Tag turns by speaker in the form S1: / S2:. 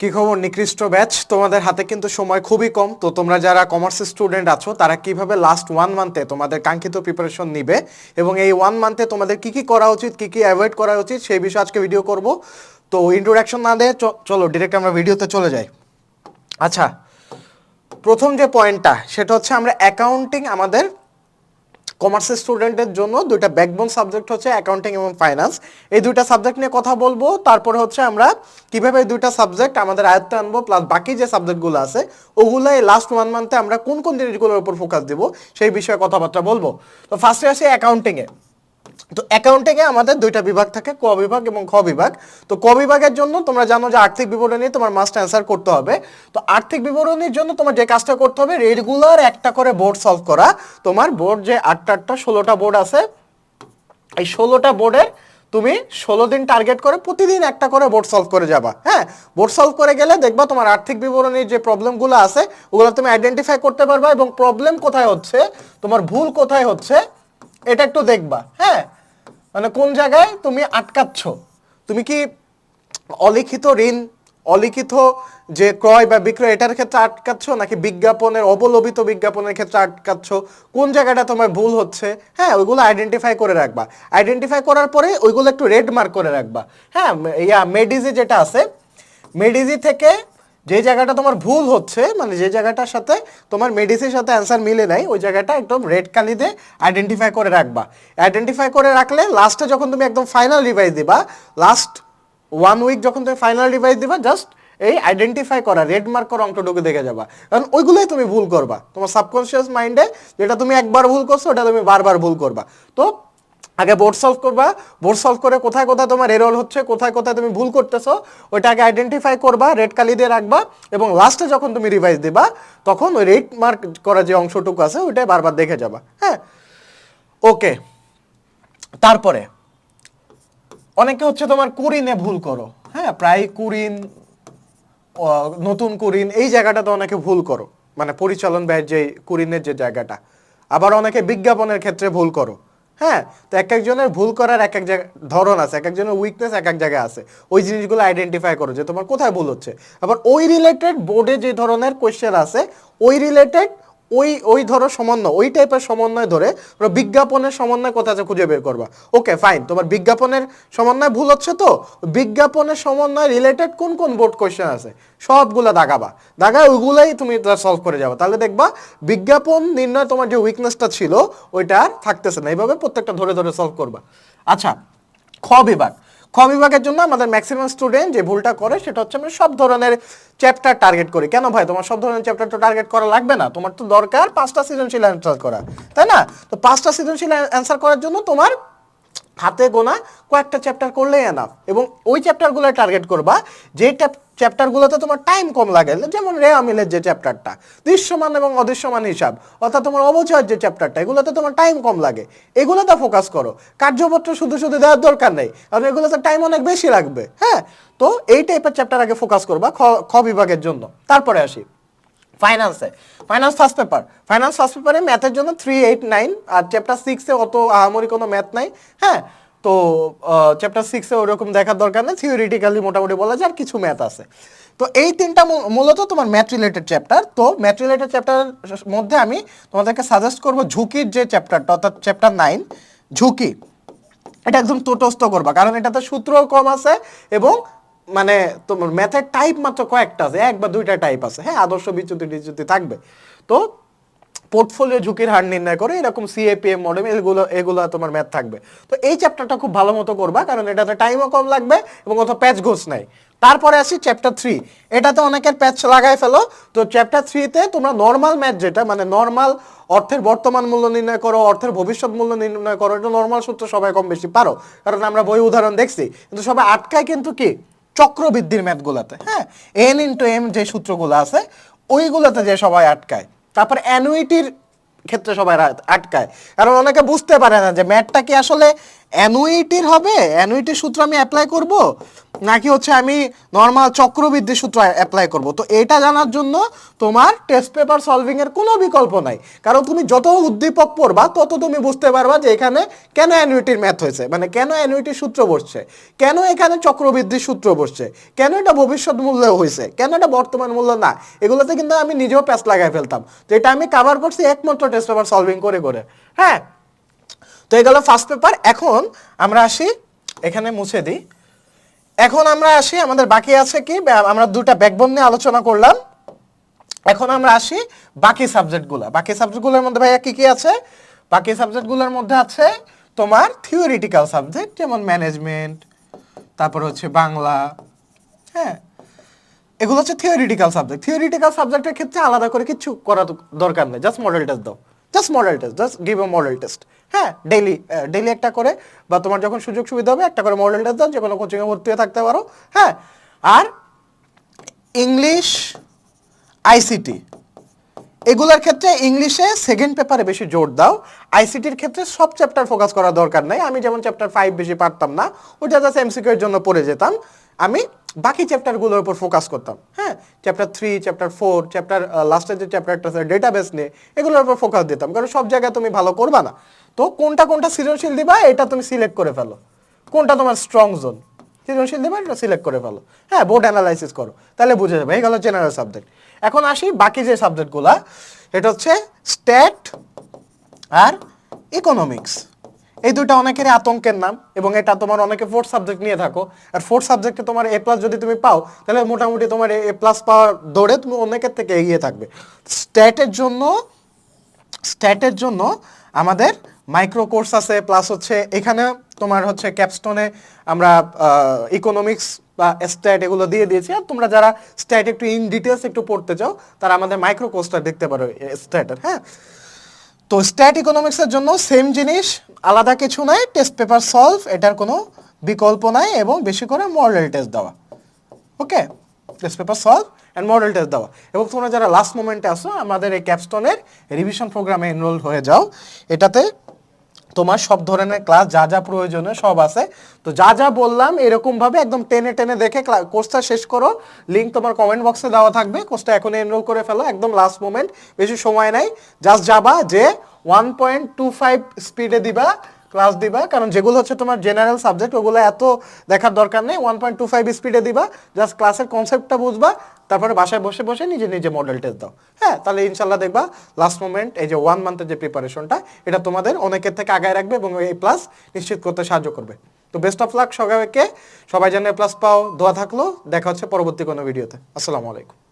S1: কি খবর? নিকৃষ্ট ব্যাচ তোমাদের হাতে কিন্তু সময় খুবই কম। তো তোমরা যারা কমার্স স্টুডেন্ট আছো, তারা কীভাবে লাস্ট ওয়ান মান্থে তোমাদের কাঙ্ক্ষিত প্রিপারেশন নিবে এবং এই ওয়ান মান্থে তোমাদের কি কি করা উচিত, কি কি অ্যাভয়েড করা উচিত, সেই বিষয়ে আজকে ভিডিও করব। তো ইন্ট্রোডাকশন না দিয়ে চলো ডিরেক্ট আমরা ভিডিওতে চলে যাই। আচ্ছা প্রথম যে পয়েন্টটা সেটা হচ্ছে আমরা অ্যাকাউন্টিং আমাদের কমার্সের স্টুডেন্টের জন্য দুইটা ব্যাকবোন সাবজেক্ট হচ্ছে অ্যাকাউন্টিং এবং ফাইন্যান্স এই দুইটা সাবজেক্ট নিয়ে কথা বলব, তারপরে হচ্ছে আমরা কীভাবে এই দুইটা সাবজেক্ট আমাদের আয়ত্তে আনব প্লাস বাকি যে সাবজেক্টগুলো আছে ওগুলো এই লাস্ট ওয়ান মান্থে আমরা কোন কোন জিনিসগুলোর উপর ফোকাস দিব, সেই বিষয়ে কথাবার্তা বলব। তো ফার্স্টে আসি অ্যাকাউন্টিংয়ে তো অ্যাকাউন্টিংয়ে আমাদের দুইটা বিভাগ থাকে, ক বিভাগ এবং খ বিভাগ। তো ক বিভাগের জন্য তোমরা জানো যে আর্থিক বিবরণী তোমার মাস্ট অ্যান্সার করতে হবে। তো আর্থিক বিবরণীর জন্য তোমার যে কাজটা করতে হবে রেগুলার একটা করে বোর্ড সলভ করা। তোমার বোর্ড যে আটটা আটটা, ষোলোটা বোর্ড আছে, এই ষোলোটা বোর্ডের তুমি ষোলো দিন টার্গেট করে প্রতিদিন একটা করে বোর্ড সলভ করে যাবা হ্যাঁ? বোর্ড সলভ করে গেলে দেখবা তোমার আর্থিক বিবরণীর যে প্রবলেমগুলো আছে, ওগুলো তুমি আইডেন্টিফাই করতে পারবা এবং প্রবলেম কোথায় হচ্ছে, তোমার ভুল কোথায় হচ্ছে এটা একটু দেখবা হ্যাঁ? মানে কোন জায়গায় তুমি আটকাচ্ছ? তুমি কি অলিখিত ঋণ, অলিখিত যে ক্রয় বা বিক্রয়, এটার ক্ষেত্রে আটকাচ্ছ নাকি বিজ্ঞাপনের অবলম্বিত বিজ্ঞাপনের ক্ষেত্রে আটকাচ্ছ? কোন জায়গাটা তোমার ভুল হচ্ছে? হ্যাঁ ওইগুলো আইডেন্টিফাই করে রাখবা। আইডেন্টিফাই করার পরে ওইগুলো একটু রেড মার্ক করে রাখবা। হ্যাঁ ইয়া মেডিজি যেটা আছে মেডিজি থেকে যে জায়গাটা তোমার ভুল হচ্ছে মানে যে জায়গাটার সাথে তোমার মেডিসির সাথে অ্যান্সার মিলে নাই, ওই জায়গাটা একদম রেড কালি দিয়ে আইডেন্টিফাই করে রাখবা। আইডেন্টিফাই করে রাখলে লাস্টে যখন তুমি একদম ফাইনাল রিভাইজ দিবা লাস্ট ওয়ান উইক যখন তুমি ফাইনাল রিভাইজ দিবা জাস্ট এই আইডেন্টিফাই করা রেড মার্ক করা অংশটুকু দেখে যাবা। কারণ ওইগুলোই তুমি ভুল করবা। তোমার সাবকনসিয়াস মাইন্ডে যেটা তুমি একবার ভুল করছ, ওটা তুমি বারবার ভুল করবা। তো আগে বোর্ড সলভ করবা। বোর্ড সলভ করে কোথায় কোথায় তোমার এরর হচ্ছে, কোথায় কোথায় তুমি ভুল করতেছো, ওইটা আগে আইডেন্টিফাই করবা রেড কালি দিয়ে রাখবা এবং লাস্টে যখন তুমি রিভাইজ দিবা, তখন ওই রেড মার্ক করা যে অংশটুকু আছে, ওইটাই বারবার দেখে যাবা হ্যাঁ? ওকে তারপরে, অনেকে হচ্ছে তোমার কুরিনে ভুল করো হ্যাঁ? প্রায় কুরিন নতুন কুরিন, এই জায়গাটাতে অনেকে ভুল করো মানে পরিচালন ব্যয়ের যে কুরিনের যে জায়গাটা। আবার অনেকে বিজ্ঞাপনের ক্ষেত্রে ভুল করো। হ্যাঁ তো এক একজনের ভুল করার এক এক জায়গা ধরন আছে এক একজনের উইকনেস এক এক জায়গায় আছে। ওই জিনিসগুলো আইডেন্টিফাই করো যে তোমার কোথায় ভুল হচ্ছে। আবার ওই রিলেটেড বোর্ডে যে ধরনের কোয়েশ্চেন আছে, ওই রিলেটেড ওই ওই ধরো সমন্বয়, ওই টাইপের সমন্বয় ধরে তোমরা বিজ্ঞাপনের সমন্বয় কোথা আছে খুঁজে বের করবা। ওকে ফাইন তোমার বিজ্ঞাপনের সমন্বয় ভুল হচ্ছে তো? বিজ্ঞাপনের সমন্বয় রিলেটেড কোন কোন বোর্ড কোয়েশ্চেন আছে? সবগুলো দাগাবা। দাগায় ওইগুলোই তুমি সলভ করে যাবে। তাহলে দেখবা, বিজ্ঞাপন নির্ণয় তোমার যে উইকনেসটা ছিল, ওইটা আর থাকতেছে না। এইভাবে প্রত্যেকটা ধরে ধরে সলভ করবা। আচ্ছা খ বিভাগ। খ বিভাগের জন্য আমাদের ম্যাক্সিমাম স্টুডেন্ট যে ভুলটা করে সেটা হচ্ছে আমরা সব ধরনের চ্যাপ্টার টার্গেট করি। কেন ভাই? তোমার সব ধরনের চ্যাপ্টার তো টার্গেট করা লাগবে না। তোমার তো দরকার পাঁচটা সৃজনশীল অ্যান্সার করা, তাই না? তো পাঁচটা সৃজনশীল অ্যান্সার করার জন্য তোমার হাতে গোনা কয়েকটা চ্যাপ্টার করলেই এনাফ এবং ওই চ্যাপ্টারগুলো টার্গেট করবা, যে চ্যাপ্টারগুলোতে তোমার টাইম কম লাগে, যেমন রে আমিলের যে চ্যাপ্টারটা দৃশ্যমান এবং অদৃশ্যমান হিসাব, অর্থাৎ তোমার অবচয়ের যে চ্যাপ্টারটা এগুলোতে তোমার টাইম কম লাগে। এগুলোতে ফোকাস করো। কার্যপত্র শুধু শুধু দেওয়ার দরকার নেই, কারণ এগুলোতে টাইম অনেক বেশি লাগবে হ্যাঁ? তো এই টাইপের চ্যাপ্টার আগে ফোকাস করবা খ খ বিভাগের জন্য। তারপরে আসি। ফাইন্যান্সে finance first paper finance first পেপারে ম্যাথের জন্য থ্রি এইট নাইন আর চ্যাপ্টার সিক্সে অত আহামরি কোনো ম্যাথ নাই হ্যাঁ? তো চ্যাপ্টার সিক্সে ওরকম দেখার দরকার নেই। থিওরিটিক্যালি মোটামুটি বলা যায় আর কিছু ম্যাথ আছে। তো এই তিনটা মূলত তোমার ম্যাথ রিলেটেড চ্যাপ্টার তো ম্যাথ রিলেটেড চ্যাপ্টার মধ্যে আমি তোমাদেরকে সাজেস্ট করব ঝুঁকির যে চ্যাপ্টারটা অর্থাৎ চ্যাপ্টার নাইন ঝুঁকি। এটা একদম তটস্থ করবা। কারণ এটাতে সূত্র কম আছে এবং মানে তোমার ম্যাথের টাইপ মাত্র কয়েকটা আছে, এক বা দুইটা টাইপ আছে। হ্যাঁ আদর্শ বিচ্যুতি টিচ্যুতি থাকবে। তো পোর্টফোলিও ঝুঁকির হার নির্ণয় করে এরকম সিএপিএম মডেল এগুলো এগুলো তোমার ম্যাথ থাকবে। তো এই চ্যাপ্টারটা খুব ভালো মতো করবা, কারণ এটাতে টাইমও কম লাগবে এবং অত প্যাচ ঘোষ নাই। তারপরে আসি চ্যাপ্টার থ্রি এটাতে অনেকের প্যাচ লাগাই ফেলো। তো চ্যাপ্টার থ্রিতে তোমরা নর্মাল ম্যাথ যেটা মানে নর্মাল অর্থের বর্তমান মূল্য নির্ণয় করো, অর্থের ভবিষ্যৎ মূল্য নির্ণয় করো, এটা নর্মাল সূত্র সবাই কম বেশি পারো। কারণ আমরা বই উদাহরণ দেখছি। কিন্তু সবাই আটকায় কিন্তু কি? চক্রবৃদ্ধির ম্যাথগুলোতে হ্যাঁ? এন ইন্টু এম যে সূত্রগুলো আছে, ওইগুলোতে যে সবাই আটকায়। তারপর অ্যানুইটির ক্ষেত্রে সবাই আটকায়। কারণ অনেকে বুঝতে পারে না যে ম্যাথটা কি আসলে অ্যানুইটির হবে? অ্যানুইটির সূত্র আমি অ্যাপ্লাই করব? নাকি হচ্ছে আমি নর্মাল চক্রবৃদ্ধি সূত্র অ্যাপ্লাই করব? তো এটা জানার জন্য তোমার টেস্ট পেপার সলভিং এর কোনো বিকল্প নাই। কারণ তুমি যত উদ্দীপক পড়বা, তত তুমি বুঝতে পারবা যে এখানে কেন অ্যানুইটির ম্যাথ হয়েছে? মানে কেন অ্যানুইটির সূত্র বসছে? কেন এখানে চক্রবৃদ্ধি সূত্র বসছে? কেন এটা ভবিষ্যৎ মূল্য হয়েছে? কেন এটা বর্তমান মূল্য না? এগুলোতে কিন্তু আমি নিজেও প্যাচ লাগাই ফেলতাম। তো এটা আমি কাভার করছি একমাত্র টেস্ট পেপার সলভিং করে করে। হ্যাঁ? তো এই গেল ফার্স্ট পেপার এখন আমরা আসি, এখানে মুছে দিই। এখন আমরা আসি, আমাদের বাকি আছে কি? আমরা দুটা ব্যাকবোন নিয়ে আলোচনা করলাম। এখন আমরা আসি বাকি সাবজেক্টগুলো বাকি সাবজেক্টগুলোর মধ্যে ভাইয়া কি কি আছে? বাকি সাবজেক্টগুলোর মধ্যে আছে তোমার থিওরিটিক্যাল সাবজেক্ট যেমন ম্যানেজমেন্ট তারপর হচ্ছে বাংলা হ্যাঁ? এগুলো হচ্ছে থিওরিটিক্যাল সাবজেক্ট থিওরিটিক্যাল সাবজেক্টের ক্ষেত্রে আলাদা করে কিছু করা দরকার নেই জাস্ট মডেল দাও। Just model test just give a model test হ্যাঁ ডেইলি ডেইলি একটা করে, বা তোমার যখন সুযোগ সুবিধা হবে, একটা করে মডেল টেস্ট দাও যে কোনো কোচিংয়ে ভর্তি হয়ে থাকতে পারো। হ্যাঁ আর ইংলিশ আইসিটি এগুলোর ক্ষেত্রে ইংলিশে সেকেন্ড পেপারে বেশি জোর দাও। আইসিটির ক্ষেত্রে সব চ্যাপ্টার ফোকাস করার দরকার নেই। আমি যেমন চ্যাপ্টার ফাইভ বেশি পারতাম না ওটা জাস্ট এমসিকিউ এর জন্য পড়ে যেতাম। আমি বাকি চ্যাপ্টারগুলোর উপর ফোকাস করতাম। হ্যাঁ chapter three chapter four chapter লাস্টের যে চ্যাপ্টারটা আছে ডেটাবেস নিয়ে, এগুলোর উপর ফোকাস দিতাম। কারণ সব জায়গায় তুমি ভালো করবা না। তো কোনটা কোনটা সৃজনশীল দিবা, এটা তুমি সিলেক্ট করে ফেলো। কোনটা তোমার স্ট্রং জোন সৃজনশীল দেবে, এটা সিলেক্ট করে ফেলো। হ্যাঁ বোর্ড অ্যানালাইসিস করো, তাহলে বুঝে যাবে। এই গেল জেনারেল সাবজেক্ট এখন আসি বাকি যে সাবজেক্টগুলা এটা হচ্ছে স্ট্যাট আর ইকোনমিক্স এই দুইটা অনেকের আতঙ্কের নাম এবং এটা তোমার অনেকে ফোর্থ সাবজেক্ট নিয়ে থাকো। আর ফোর্থ সাবজেক্টে তোমার এ প্লাস যদি তুমি পাও, তাহলে মোটামুটি তোমার এ প্লাস পাওয়ার দৌড়ে তুমি অনেকের থেকে এগিয়ে থাকবে। স্ট্যাটের জন্য স্ট্যাটের জন্য আমাদের মাইক্রো কোর্স আছে প্লাস হচ্ছে এখানে তোমার হচ্ছে ক্যাপস্টোনে আমরা ইকোনমিক্স বা স্ট্যাট এগুলো দিয়ে দিয়েছি। আর তোমরা যারা স্ট্যাট একটু ইন ডিটেলস একটু পড়তে চাও, তারা আমাদের মাইক্রো কোর্সটা দেখতে পারো স্ট্যাটের হ্যাঁ? তো স্ট্যাট ইকোনমিক্সের জন্য সেম জিনিস, আলাদা কিছু নাই টেস্ট পেপার সলভ এটার কোনো বিকল্প নাই এবং বেশি করে মডেল টেস্ট দেওয়া। Okay test paper solve and model test দেওয়া। এবং তোমরা যারা লাস্ট মোমেন্টে আসো আমাদের এই ক্যাপস্টনের রিভিশন প্রোগ্রামে এনরোল হয়ে যাও। এটাতে তোমার সব ধরনের ক্লাস যা যা প্রয়োজনে সব আছে। তো যা যা বললাম এরকমভাবে একদম টেনে টেনে দেখে কোর্সটা শেষ করো। লিঙ্ক তোমার কমেন্ট বক্সে দেওয়া থাকবে। কোর্সটা এখন এনরোল করে ফেলো, একদম লাস্ট মোমেন্ট বেশি সময় নাই। জাস্ট যাবা যে ওয়ান পয়েন্ট টু ফাইভ স্পিডে দিবা। ক্লাস দিবা, কারণ যেগুলো হচ্ছে তোমার জেনারেল সাবজেক্ট ওগুলো এত দেখার দরকার নেই। ওয়ান পয়েন্ট টু ফাইভ স্পিডে দিবা জাস্ট ক্লাসের কনসেপ্টটা বুঝবা, তারপরে বাসায় বসে বসে নিজে নিজে মডেল টেস্ট দাও। হ্যাঁ তাহলে ইনশাল্লাহ দেখবা লাস্ট মোমেন্ট এই যে ওয়ান মান্থের যে প্রিপারেশনটা এটা তোমাদের অনেকের থেকে আগায় রাখবে এবং এই প্লাস নিশ্চিত করতে সাহায্য করবে। তো বেস্ট অফ লাক সবাইকে। সবাই যেন প্লাস পাও, দোয়া থাকল। দেখা হচ্ছে পরবর্তী কোনো ভিডিওতে আসসালামু আলাইকুম।